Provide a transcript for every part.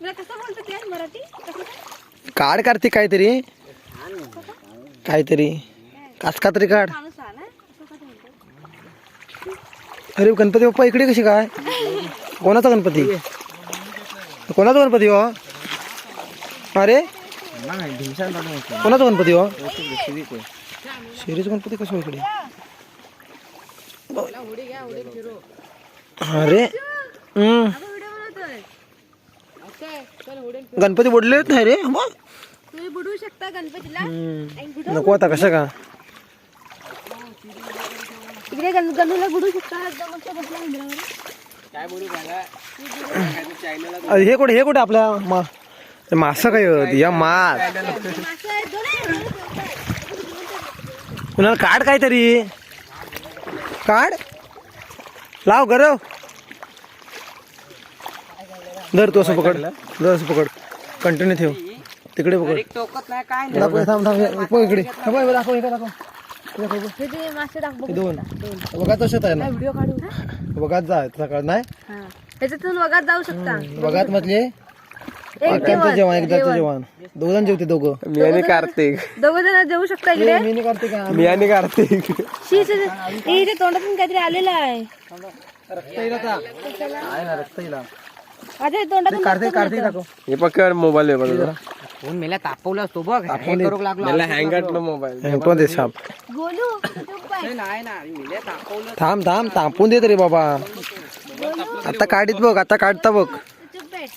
तुला कसं बोलतो ते? मराठी? कसं काय? काढ काढते काहीतरी. काहीतरी. कासका तरी काढ. माणूस आला असं कसं बोलतो अरे गणपती बाप्पा इकडे कशी काय? कोणाचा गणपती? कोणाचा गणपती हो? अरे? कोणाचा गणपती हो? शिरीचा गणपती कसं हो इकडे? अरे हम्म. गणपती बुडले नाही रे? मग तुम्ही बुडवू शकता गणपतीला. नको आता कसं का? इकडे गण गणूला बुडवू शकता हे कुठे हे कुठे आपल्या मा मासा काय होत? या मास. कुणाला काढ काहीतरी. काढ. लाव गरव. धर तू असं पकड. धर असं पकड. कंटिन्यू ठेव. तिकडे पकड. दाखव थांब थांब हे बघ इकडे. बघ, दाखव दाखव. हे हे. हे हे दोन आहे ना व्हिडिओ काढू? ना बघात जा सकाळ नाही. हा. त्याच्यातून वगात जाऊ शकता. बघात मधले. जेवण एकदाचं जेवण. दोघ जण जेवते दोघं. मी आणि कार्तिक. दोघ जण जेवू शकता इकडे? मी नाही करते का मी आणि कार्तिक. शी शी. हे तोंडातून काहीतरी आलेलं आहे. रक्त येईल आता. आहे ना रक्त येईल माझ्या तोंडातून कार्तिक कार्तिक दाखव. हे पकड मोबाईल आहे बघा फोन मेला तापवला तो बघ. तापवून करू लागलो मला हँग आटलो मोबाईल. तो दे साप? गोलू चुप बाय. नाही ना मेले तापवलं. थांब थांब तापून देत रे बाबा. आता काढीत बघ आता काढता बघ. चुप बैठ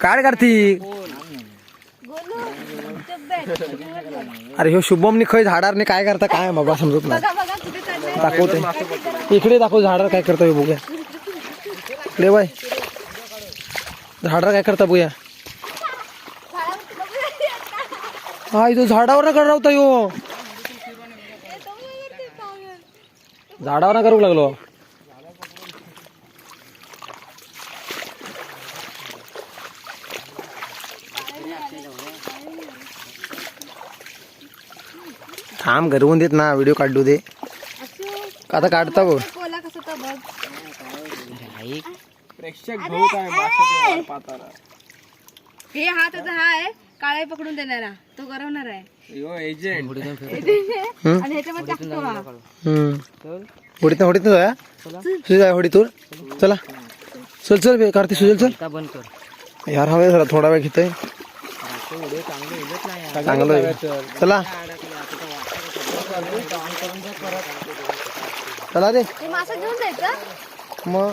काढ कार्तिक. गोलू चुप बैठ अरे ह्यो शुभमनी खय झाडारने काय करता काय बाबा समजत नाही. बघा बघा कुठे चाललंय. दाखवते इकडे दाखव झाडार काय करता ह्यो बघूया. इकडे बाय. झाडार काय करता बघूया हा इथं झाडावर कर राहता ह्यो झाडावर करू लागलो. थांब घरवून देत ना व्हिडिओ काढू दे. आता काढता बघ. प्रेक्षक भाऊ काय हे हा त्याचा हा आहे काळे पकडून देणारा. तो गरवणार आहे. यो एजंट आणि ह्याच्यामध्ये टाकतो हा हम्म. होडीत होडीत जाया सुजाय होडीतून चला. चल चल बे, कार्तिक सुजल चल. आता बंद कर. यार हवे जरा थोडा वेळ घेतोय. चांगलं आहे. चला. चला. रे मासा घेऊन जायचं? मग.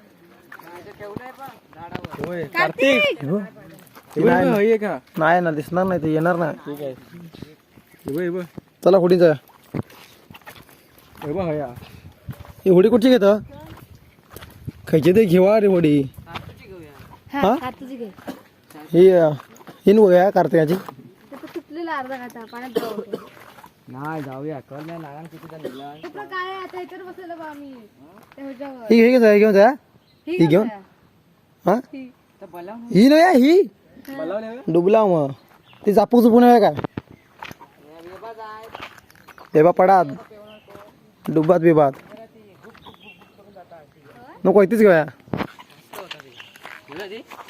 होय कार्तिक! नाही का? नाही ना दिसणार नाही ते येणार ना ठीक आहे. हे बघ, हे बघ. चला होडी जा. हे बघ, हया. ही होडी कुठची घेत? खायची ते घेवा रे होडी. हा? हा? घे. ही ही कार्तिकाची. त्याचं तुटलेला अर्धा काटा पाण्यात जाऊ नाही जाऊया. कळ नाही नारायण किती जण नेलं. तुला काय? आता ह्याच्यावर बसलेलो बा आम्ही. त्या ह्याच्यावर. ही घे घेऊन घेऊन जा. ही घेऊन? हा ही. ही नाही ही बोलावलं हे? डुबला मग ती जापू चुपून आहे काय बेबा पडात डुबात बिबात नको इथेच घेऊया.